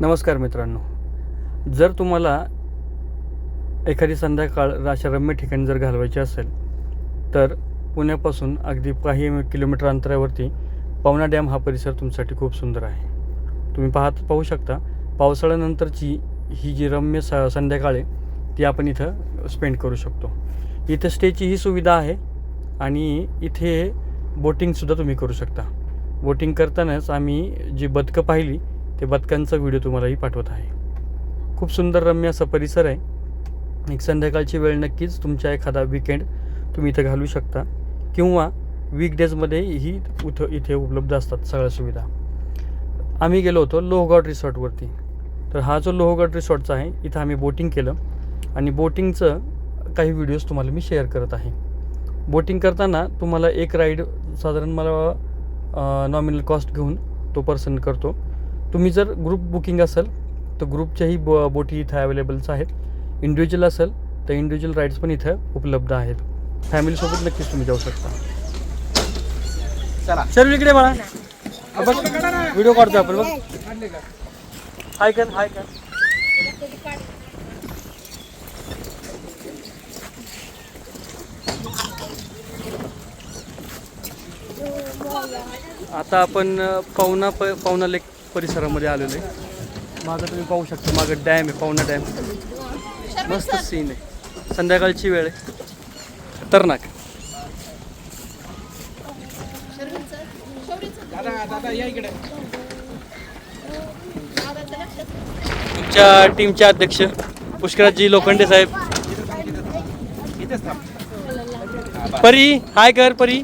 नमस्कार मित्रांनो. जर तुम्हाला एखादी संध्याकाळ अशा रम्य ठिकाणी जर घालवायची असेल तर पुण्यापासून अगदी काही किलोमीटर अंतरावरती पवना डॅम हा परिसर तुमच्यासाठी खूप सुंदर आहे. तुम्ही पाहत पाहू शकता पावसाळ्यानंतरची ही जी रम्य स संध्याकाळ आहे ती आपण इथं स्पेंड करू शकतो. इथं स्टेची ही सुविधा आहे आणि इथे बोटिंगसुद्धा तुम्ही करू शकता. बोटिंग करतानाच आम्ही जी बदकं पाहिली ते बदकांचा व्हिडिओ तुम्हालाही पाठवत आहे. खूप सुंदर रम्य असा परिसर आहे. एक संध्याकाळची वेळ नक्कीच तुमच्या एखादा विकेंड तुम्ही इथं घालू शकता. किंवा वीकडेजमध्ये ही उथ इथे उपलब्ध असतात सगळ्या सुविधा. आम्ही गेलो होतो लोहगड रिसॉर्टवरती तर हा जो लोहगड रिसॉर्टचा आहे इथं आम्ही बोटिंग केलं. आणि बोटिंगचं काही व्हिडिओज तुम्हाला मी शेअर करत आहे. बोटिंग करताना तुम्हाला एक राईड साधारण मला नॉमिनल कॉस्ट घेऊन तो पर्सन करतो. तुम्ही जर ग्रुप बुकिंग असेल तर ग्रुपच्याही बो बोटी इथं अवेलेबल्स आहेत. इंडिव्हिज्युअल असेल तर इंडिव्हिज्युअल राईड्स पण इथं उपलब्ध आहेत. फॅमिलीसोबत नक्कीच तुम्ही जाऊ शकता. चला. इकडे बाळा. हा बघ. व्हिडिओ काढतो आपण बघ. हाय कर हाय कर आता आपण पवना प पवना लेक परिसरामध्ये आलेलो आहे. माझं तुम्ही पाहू शकता मागं डॅम आहे पाहुणा डॅम. मस्त सीन आहे. संध्याकाळची वेळ आहे. खतरनाक. तुमच्या टीमचे अध्यक्ष पुष्कराजी लोखंडे साहेब. परी हाय कर परी.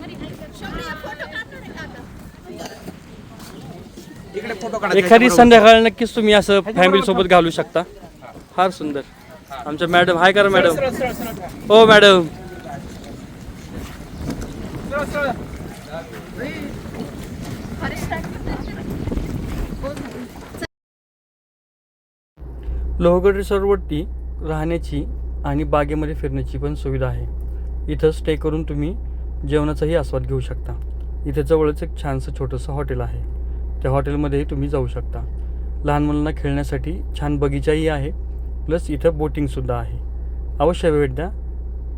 एखादी संध्याकाळ नक्कीच तुम्ही असं फॅमिली सोबत घालू शकता. फार सुंदर. आमच्या मॅडम हाय करा मॅडम. हो मॅडम. लोहगड रिसॉर्टवरती राहण्याची आणि बागेमध्ये फिरण्याची पण सुविधा आहे. इथं स्टे करून तुम्ही जेवणाचाही आस्वाद घेऊ शकता. इथे जवळच एक छानसं छोटंसं हॉटेल आहे. त्या हॉटेलमध्येही तुम्ही जाऊ शकता. लहान मुलांना खेळण्यासाठी छान बगीचाही आहे प्लस इथं बोटिंगसुद्धा आहे. अवश्य भेट द्या.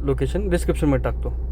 लोकेशन डिस्क्रिप्शनमध्ये टाकतो.